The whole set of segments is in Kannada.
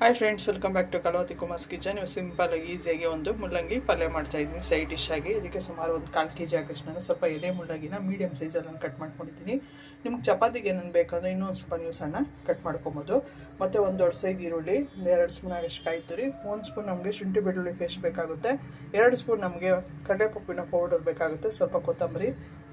Hi friends welcome back to Kalavathi Kumar's kitchen ಇವು ಸಿಂಪಲ್ ಈಸಿಯಾಗಿ ಒಂದು ಮುಲ್ಲಂಗಿ ಪಲ್ಯ ಮಾಡ್ತಾ ಇದ್ದೀನಿ ಸೈಡ್ ಡಿಶ್ ಆಗಿ. ಇದಕ್ಕೆ ಸುಮಾರು ಒಂದು ಕಾಲು ಕೆ ಜಿ ಆಗೋಷ್ಟು ನಾನು ಸ್ವಲ್ಪ ಎಲೆ ಮುಳ್ಳಾಗಿನ ಮೀಡಿಯಮ್ ಸೈಜಲ್ಲಿ ನಾನು ಕಟ್ ಮಾಡ್ಕೊಂಡಿದ್ದೀನಿ. ನಿಮ್ಗೆ ಚಪಾತಿಗೆ ಏನೇನು ಬೇಕಂದ್ರೆ ಇನ್ನೂ ಒಂದು ಸ್ವಲ್ಪ ನೀವು ಸಣ್ಣ ಕಟ್ ಮಾಡ್ಕೊಬೋದು. ಮತ್ತು ಒಂದು ದೊಡ್ಡ ಸೈಜ್ ಈರುಳ್ಳಿ ಎರಡು ಸ್ಪೂನ್ ಆಗಷ್ಟು ಕಾಯಿ ತುರಿ ಒಂದು ಸ್ಪೂನ್ ನಮಗೆ ಶುಂಠಿ ಬೆಳ್ಳುಳ್ಳಿ ಪೇಸ್ಟ್ ಬೇಕಾಗುತ್ತೆ. ಎರಡು ಸ್ಪೂನ್ ನಮಗೆ ಕಡಲೆಪಪ್ಪಿನ ಪೌಡರ್ ಬೇಕಾಗುತ್ತೆ, ಸ್ವಲ್ಪ ಕೊತ್ತಂಬರಿ,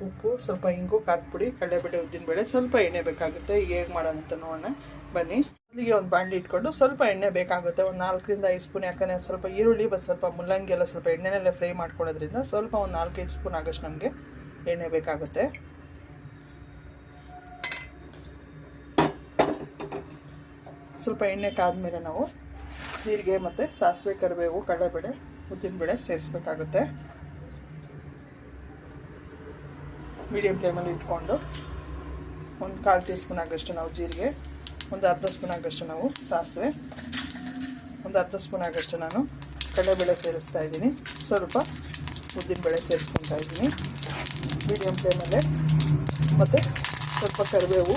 ಉಪ್ಪು, ಸ್ವಲ್ಪ ಇಂಗು, ಖಾರದ ಪುಡಿ, ಕಡಲೆಬೇಳೆ, ಉದ್ದಿನಬೇಳೆ, ಸ್ವಲ್ಪ ಎಣ್ಣೆ ಬೇಕಾಗುತ್ತೆ. ಹೇಗೆ ಮಾಡೋದಂತ ನೋಡೋಣ. ಬನ್ನಿ. ಮೊದಲಿಗೆ ಒಂದು ಬಾಂಡ್ಲಿ ಇಟ್ಕೊಂಡು ಸ್ವಲ್ಪ ಎಣ್ಣೆ ಬೇಕಾಗುತ್ತೆ. ಒಂದು ನಾಲ್ಕರಿಂದ ಐದು ಸ್ಪೂನ್. ಯಾಕಂದರೆ ಸ್ವಲ್ಪ ಈರುಳ್ಳಿ ಬಸ್ ಸ್ವಲ್ಪ ಮುಲ್ಲಂಗಿ ಎಲ್ಲ ಸ್ವಲ್ಪ ಎಣ್ಣೆನಲ್ಲೇ ಫ್ರೈ ಮಾಡ್ಕೊಳ್ಳೋದ್ರಿಂದ ಸ್ವಲ್ಪ ಒಂದು ನಾಲ್ಕೈದು ಸ್ಪೂನ್ ಆಗೋಷ್ಟು ನಮಗೆ ಎಣ್ಣೆ ಬೇಕಾಗುತ್ತೆ. ಸ್ವಲ್ಪ ಎಣ್ಣೆ ಕಾದ್ಮೇಲೆ ನಾವು ಜೀರಿಗೆ ಮತ್ತು ಸಾಸಿವೆ, ಕರಿಬೇವು, ಕಡಲೆಬೇಳೆ ಉದ್ದಿನಬೇಳೆ ಸೇರಿಸ್ಬೇಕಾಗುತ್ತೆ. ಮೀಡಿಯಮ್ ಫ್ಲೇಮಲ್ಲಿ ಇಟ್ಕೊಂಡು ಒಂದು ಕಾಲು ಟೀ ಸ್ಪೂನ್ ಆಗಷ್ಟು ನಾವು ಜೀರಿಗೆ ಒಂದು ಅರ್ಧ ಸ್ಪೂನ್ ಆಗಷ್ಟು ನಾವು ಸಾಸಿವೆ, ಒಂದು ಅರ್ಧ ಸ್ಪೂನ್ ಆಗಷ್ಟು ನಾನು ಕಡಲೆಬೇಳೆ ಸೇರಿಸ್ತಾ ಇದ್ದೀನಿ. ಸ್ವಲ್ಪ ಉದ್ದಿನಬೇಳೆ ಸೇರಿಸ್ಕೊತಾ ಇದ್ದೀನಿ. ಮೀಡಿಯಮ್ ಫ್ಲೇಮಲ್ಲೇ ಮತ್ತು ಸ್ವಲ್ಪ ಕರಿಬೇವು.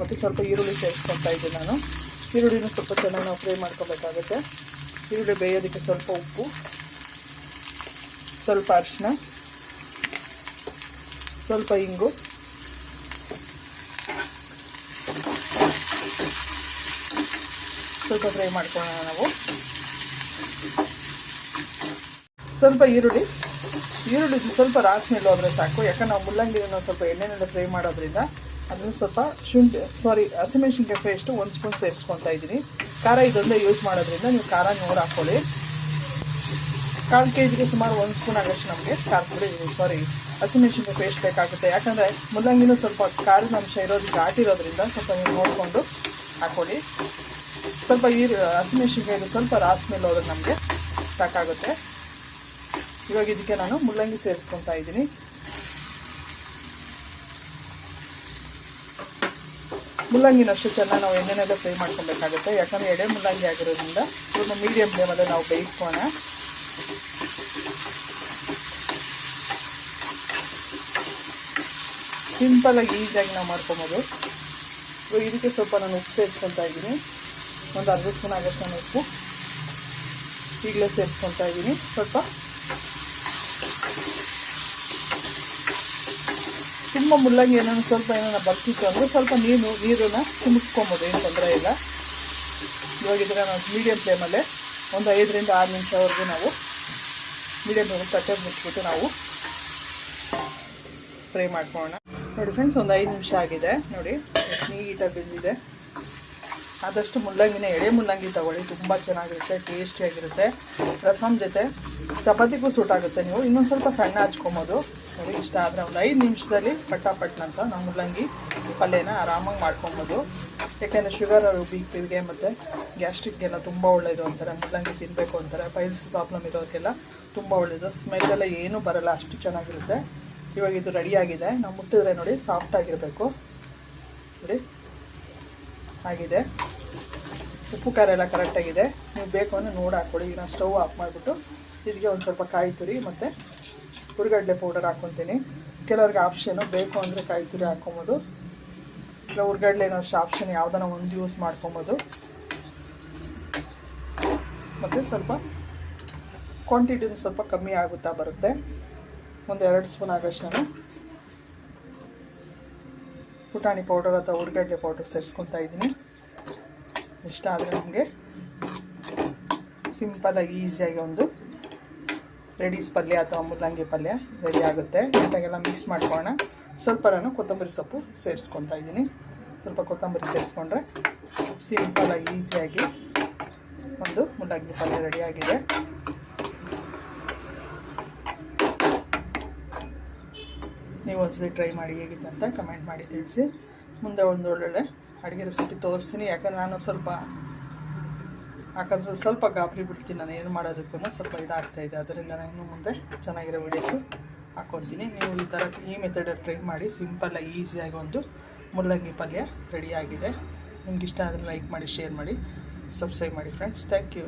ಮತ್ತು ಸ್ವಲ್ಪ ಈರುಳ್ಳಿ ಸೇರಿಸ್ಕೊತಾ ಇದ್ದೀನಿ ನಾನು. ಈರುಳ್ಳಿನ ಸ್ವಲ್ಪ ಚೆನ್ನಾಗಿ ನಾವು ಫ್ರೈ ಮಾಡ್ಕೋಬೇಕಾಗುತ್ತೆ. ಈರುಳ್ಳಿ ಬೇಯೋದಕ್ಕೆ ಸ್ವಲ್ಪ ಉಪ್ಪು, ಸ್ವಲ್ಪ ಅರಿಶಿನ ಸ್ವಲ್ಪ ಇಂಗು. ಸ್ವಲ್ಪ ಫ್ರೈ ಮಾಡ್ಕೊಳ್ಳೋಣ ನಾವು. ಸ್ವಲ್ಪ ಈರುಳ್ಳಿ. ಈರುಳ್ಳಿ ಸ್ವಲ್ಪ ರಾಸ್ಮೆಲ್ ಹೋದ್ರೆ ಸಾಕು. ಯಾಕಂದ್ರೆ ನಾವು ಮುಲ್ಲಂಗಿನ ಸ್ವಲ್ಪ ಎಣ್ಣೆನಲ್ಲಿ ಫ್ರೈ ಮಾಡೋದ್ರಿಂದ ಅದನ್ನು ಸ್ವಲ್ಪ ಶುಂಠಿ ಸಾರಿ ಹಸಿಮೆಣ್ಸಿನ್ಕಾಯಿ ಪೇಸ್ಟು ಒಂದು ಸ್ಪೂನ್ ಸೇರಿಸ್ಕೊತಾ ಇದ್ದೀನಿ. ಖಾರ ಇದೊಂದೇ ಯೂಸ್ ಮಾಡೋದ್ರಿಂದ ನೀವು ಖಾರ ನೂರು ಹಾಕ್ಕೊಳ್ಳಿ ಕಾಲು ಕೆ ಜಿಗೆ ಸುಮಾರು ಒಂದು ಸ್ಪೂನ್ ಆಗಷ್ಟು ನಮಗೆ ಖಾರ ಪುಡಿ ಸಾರಿ ಹಸಿಮೆಣ್ಸಿನ್ಕಾಯಿ ಪೇಸ್ಟ್ ಬೇಕಾಗುತ್ತೆ. ಯಾಕಂದರೆ ಮುಲ್ಲಂಗಿನೂ ಸ್ವಲ್ಪ ಖಾರದ ಅಂಶ ಇರೋದು ಘಾಟಿರೋದ್ರಿಂದ ಸ್ವಲ್ಪ ನೀವು ನೋಡಿಕೊಂಡು ಹಾಕ್ಕೊಳ್ಳಿ ಸ್ವಲ್ಪ ಈರು ಹಸಿಮೆಣಸಿನ್ಕಾಯಿದು ಸ್ವಲ್ಪ ರಾಸ್ ಮೇಲೆ ಹೋದ್ರೆ ನಮಗೆ ಸಾಕಾಗುತ್ತೆ. ಇವಾಗ ಇದಕ್ಕೆ ನಾನು ಮುಳ್ಳಂಗಿ ಸೇರಿಸ್ಕೊತಾ ಇದ್ದೀನಿ. ಮುಲ್ಲಂಗಿನ ಅಷ್ಟು ಚೆನ್ನಾಗಿ ನಾವು ಎಣ್ಣೆನೆಲ್ಲ ಫ್ರೈ ಮಾಡ್ಕೊಬೇಕಾಗುತ್ತೆ. ಯಾಕಂದರೆ ಎಡೆ ಮುಲ್ಲಂಗಿ ಆಗಿರೋದ್ರಿಂದ ಇವಾಗ ಮೀಡಿಯಮ್ ಫ್ಲೇಮಲ್ಲೇ ನಾವು ಬೇಯಿಸ್ಕೋಣ ಸಿಂಪಲಾಗಿ ಈಸಿಯಾಗಿ ನಾವು ಮಾಡ್ಕೊಬೋದು. ಇವಾಗ ಇದಕ್ಕೆ ಸ್ವಲ್ಪ ನಾನು ಉಪ್ಪು ಸೇರಿಸ್ಕೊತಾ ಇದ್ದೀನಿ. ಒಂದು ಅರ್ಧ ಸ್ಪೂನ್ ಆಗಷ್ಟು ಉಪ್ಪು. ಈಗಲೇ ಸೇರಿಸ್ಕೊತಾ ಇದ್ದೀನಿ. ಸ್ವಲ್ಪ ತುಂಬ ಮುಲ್ಲಂಗಿ ಏನೋ ಸ್ವಲ್ಪ ಏನೋ ಬರ್ತಿತ್ತು ಅಂದರೆ ಸ್ವಲ್ಪ ನೀರು ನೀರನ್ನು ಚಿಮುಕ್ಸ್ಕೊಬೋದು ಏನು ತೊಂದರೆ ಇಲ್ಲ. ಇವಾಗ ಇದರ ನಾವು ಮೀಡಿಯಮ್ ಫ್ಲೇಮಲ್ಲೇ ಒಂದು ಐದರಿಂದ ಆರು ನಿಮಿಷವರೆಗೂ ನಾವು ಫ್ಲೇಮ್ ತಟ್ಟೆ ಮುಚ್ಚಿಬಿಟ್ಟು ನಾವು ಫ್ರೈ ಮಾಡ್ಕೊಳ್ಳೋಣ. ನೋಡಿ ಫ್ರೆಂಡ್ಸ್ ಒಂದು ಐದು ನಿಮಿಷ ಆಗಿದೆ. ನೋಡಿ ನೀಟಾಗಿ ಬೆಂದಿದೆ. ಆದಷ್ಟು ಮುಲ್ಲಂಗಿನ ಎಳೆ ಮುಲ್ಲಂಗಿ ತಗೊಳ್ಳಿ. ತುಂಬ ಚೆನ್ನಾಗಿರುತ್ತೆ ಟೇಸ್ಟಿಯಾಗಿರುತ್ತೆ ರಸಮ್ ಜೊತೆ ಚಪಾತಿಗೂ ಸೂಟ್ ಆಗುತ್ತೆ ನೀವು. ಇನ್ನೊಂದು ಸ್ವಲ್ಪ ಸಣ್ಣ ಹಚ್ಕೊಬೋದು. ನೋಡಿ ಇಷ್ಟ ಆದರೆ ಒಂದು ಐದು ನಿಮಿಷದಲ್ಲಿ ಪಟ್ಟಾಪಟ್ನಂತ ನಾವು ಮುಲ್ಲಂಗಿ ಪಲ್ಯನ ಆರಾಮಾಗಿ ಮಾಡ್ಕೊಬೋದು. ಯಾಕೆಂದರೆ ಶುಗರ್ ಬಿ ಪಿಗೆ ಮತ್ತು ಗ್ಯಾಸ್ಟ್ರಿಕ್ಗೆಲ್ಲ ತುಂಬ ಒಳ್ಳೆಯದು ಅಂತಾರೆ. ಮುಲ್ಲಂಗಿ ತಿನ್ನಬೇಕು ಅಂತಾರೆ. ಪೈಲ್ಸ್ ಪ್ರಾಬ್ಲಮ್ ಇರೋರಿಗೆಲ್ಲ ತುಂಬ ಒಳ್ಳೆಯದು ಸ್ಮೆಲ್ಲೆಲ್ಲ ಏನೂ ಬರಲ್ಲ, ಅಷ್ಟು ಚೆನ್ನಾಗಿರುತ್ತೆ. ಇವಾಗ ಇದು ರೆಡಿಯಾಗಿದೆ ನಾವು ಮುಟ್ಟಿದ್ರೆ ನೋಡಿ ಸಾಫ್ಟಾಗಿರಬೇಕು ನೋಡಿ. ಆಗಿದೆ. ಉಪ್ಪು, ಖಾರ ಎಲ್ಲ ಕರೆಕ್ಟಾಗಿದೆ ನೀವು ಬೇಕು ಅಂದರೆ ನೋಡಿ ಹಾಕ್ಕೊಳ್ಳಿ. ಈಗ ನಾನು ಸ್ಟವ್ ಆಫ್ ಮಾಡಿಬಿಟ್ಟು ಇದಕ್ಕೆ ಒಂದು ಸ್ವಲ್ಪ ಕಾಯಿ ತುರಿ ಮತ್ತು ಹುರಿಗಡ್ಲೆ ಪೌಡರ್ ಹಾಕ್ಕೊತೀನಿ ಕೆಲವ್ರಿಗೆ ಆಪ್ಷನು ಬೇಕು ಅಂದರೆ ಕಾಯಿ ತುರಿ ಹಾಕ್ಕೊಬೋದು ಇಲ್ಲ, ಹುರ್ಗಡ್ಲೆ ಅಷ್ಟು ಆಪ್ಷನ್ ಯಾವುದನ್ನ ಒಂದು ಯೂಸ್ ಮಾಡ್ಕೊಬೋದು. ಮತ್ತು ಸ್ವಲ್ಪ ಕ್ವಾಂಟಿಟಿನೂ ಸ್ವಲ್ಪ ಕಮ್ಮಿ ಆಗುತ್ತಾ ಬರುತ್ತೆ. ಒಂದು ಎರಡು ಸ್ಪೂನ್ ಆಗಷ್ಟು ನಾನು ಪುಟಾಣಿ ಪೌಡರ್ ಅಥವಾ ಹುರ್ಗಡ್ಲೆ ಪೌಡರ್ ಸೇರಿಸ್ಕೊತಾ ಇದ್ದೀನಿ. ಇಷ್ಟ ಆದರೆ ನಮಗೆ ಸಿಂಪಲಾಗಿ ಈಸಿಯಾಗಿ ಒಂದು ರೆಡೀಸ್ ಪಲ್ಯ ಅಥವಾ ಮುಲ್ಲಂಗಿ ಪಲ್ಯ ರೆಡಿ ಆಗುತ್ತೆ. ಜೊತೆಗೆಲ್ಲ ಮಿಕ್ಸ್ ಮಾಡ್ಕೊಳ್ಳೋಣ. ಸ್ವಲ್ಪ ನಾನು ಕೊತ್ತಂಬರಿ ಸೊಪ್ಪು ಸೇರಿಸ್ಕೊತಾ ಇದ್ದೀನಿ. ಸ್ವಲ್ಪ ಕೊತ್ತಂಬರಿ ಸೇರಿಸ್ಕೊಂಡ್ರೆ ಸಿಂಪಲಾಗಿ ಈಸಿಯಾಗಿ ಒಂದು ಮುಲ್ಲಂಗಿ ಪಲ್ಯ ರೆಡಿಯಾಗಿದೆ ನೀವು ಒಂದ್ಸಲಿ ಟ್ರೈ ಮಾಡಿ ಹೇಗಿತ್ತು ಅಂತ ಕಮೆಂಟ್ ಮಾಡಿ ತಿಳಿಸಿ. ಮುಂದೆ ಒಂದು ಒಳ್ಳೊಳ್ಳೆ ಅಡುಗೆ ರೆಸಿಪಿ ತೋರಿಸ್ತೀನಿ. ಯಾಕಂದ್ರೆ ನಾನು ಸ್ವಲ್ಪ ಯಾಕಂದ್ರೆ ಸ್ವಲ್ಪ ಗಾಬರಿ ಬಿಡ್ತೀನಿ. ನಾನು ಏನು ಮಾಡೋದಕ್ಕೂ ಸ್ವಲ್ಪ ಇದಾಗ್ತಾಯಿದೆ ಅದರಿಂದ ನಾನು ಮುಂದೆ ಚೆನ್ನಾಗಿರೋ ವೀಡಿಯೋಸು ಹಾಕ್ಕೊತೀನಿ ನೀವು ಈ ಥರ ಈ ಮೆಥಡಲ್ಲಿ ಟ್ರೈ ಮಾಡಿ ಸಿಂಪಲ್ಲಾಗಿ ಈಸಿಯಾಗಿ ಒಂದು ಮುಳ್ಳಂಗಿ ಪಲ್ಯ ರೆಡಿಯಾಗಿದೆ ನಿಮ್ಗೆ ಇಷ್ಟ ಆದರೆ ಲೈಕ್ ಮಾಡಿ ಶೇರ್ ಮಾಡಿ ಸಬ್ಸ್ಕ್ರೈಬ್ ಮಾಡಿ ಫ್ರೆಂಡ್ಸ್ ಥ್ಯಾಂಕ್ ಯು